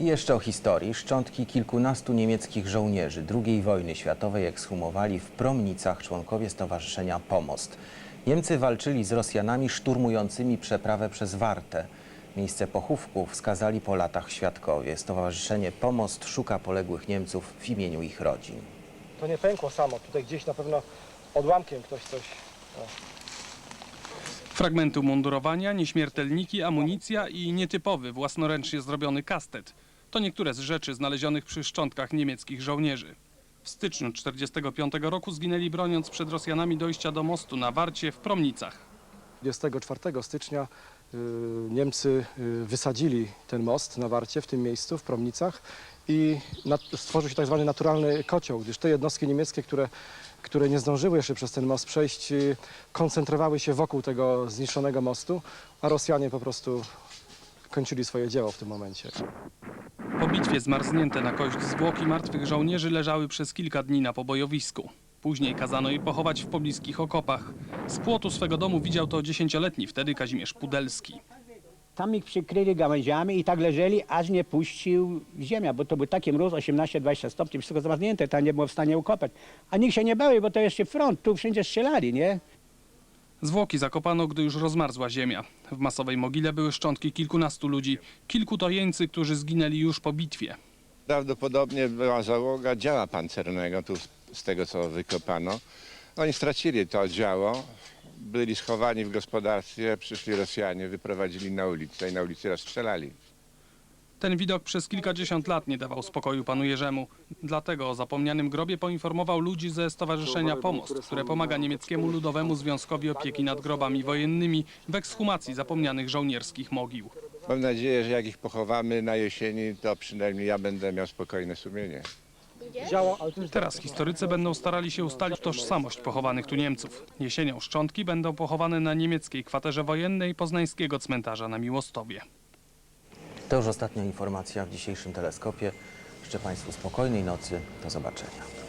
I jeszcze o historii. Szczątki kilkunastu niemieckich żołnierzy II wojny światowej ekshumowali w Promnicach członkowie Stowarzyszenia Pomost. Niemcy walczyli z Rosjanami szturmującymi przeprawę przez Wartę. Miejsce pochówku wskazali po latach świadkowie. Stowarzyszenie Pomost szuka poległych Niemców w imieniu ich rodzin. To nie pękło samo. Tutaj gdzieś na pewno odłamkiem ktoś coś. Fragmenty umundurowania, nieśmiertelniki, amunicja i nietypowy, własnoręcznie zrobiony kastet. To niektóre z rzeczy znalezionych przy szczątkach niemieckich żołnierzy. W styczniu 1945 roku zginęli broniąc przed Rosjanami dojścia do mostu na Warcie w Promnicach. 24 stycznia y, Niemcy y, wysadzili ten most na Warcie, w tym miejscu, w Promnicach i stworzył się tak zwany naturalny kocioł, gdyż te jednostki niemieckie, które, które nie zdążyły jeszcze przez ten most przejść, y, koncentrowały się wokół tego zniszczonego mostu, a Rosjanie po prostu kończyli swoje dzieło w tym momencie. Po bitwie zmarznięte na kość zwłoki martwych żołnierzy leżały przez kilka dni na pobojowisku. Później kazano je pochować w pobliskich okopach. Z płotu swego domu widział to dziesięcioletni wtedy Kazimierz Pudelski. Tam ich przykryli gałęziami i tak leżeli, aż nie puścił ziemia, bo to był taki mróz 18-20 stopni, wszystko zamarznięte, tam nie było w stanie ukopać. A nikt się nie bał, bo to jeszcze front, tu wszędzie strzelali, nie? Zwłoki zakopano, gdy już rozmarzła ziemia. W masowej mogile były szczątki kilkunastu ludzi, kilku to jeńcy, którzy zginęli już po bitwie. Prawdopodobnie była załoga działa pancernego, tu z- z tego co wykopano. Oni stracili to działo, byli schowani w gospodarstwie, przyszli Rosjanie, wyprowadzili na ulicę i na ulicy rozstrzelali. Ten widok przez kilkadziesiąt lat nie dawał spokoju panu Jerzemu. Dlatego o zapomnianym grobie poinformował ludzi ze Stowarzyszenia Pomost, które pomaga niemieckiemu Ludowemu Związkowi Opieki nad Grobami Wojennymi w ekshumacji zapomnianych żołnierskich mogił. Mam nadzieję, że jak ich pochowamy na jesieni, to przynajmniej ja będę miał spokojne sumienie. Działo, ale to Teraz historycy będą starali się ustalić tożsamość pochowanych tu Niemców. Jesienią szczątki będą pochowane na niemieckiej kwaterze wojennej poznańskiego cmentarza na Miłostowie. To już ostatnia informacja w dzisiejszym teleskopie. Życzę Państwu spokojnej nocy. Do zobaczenia.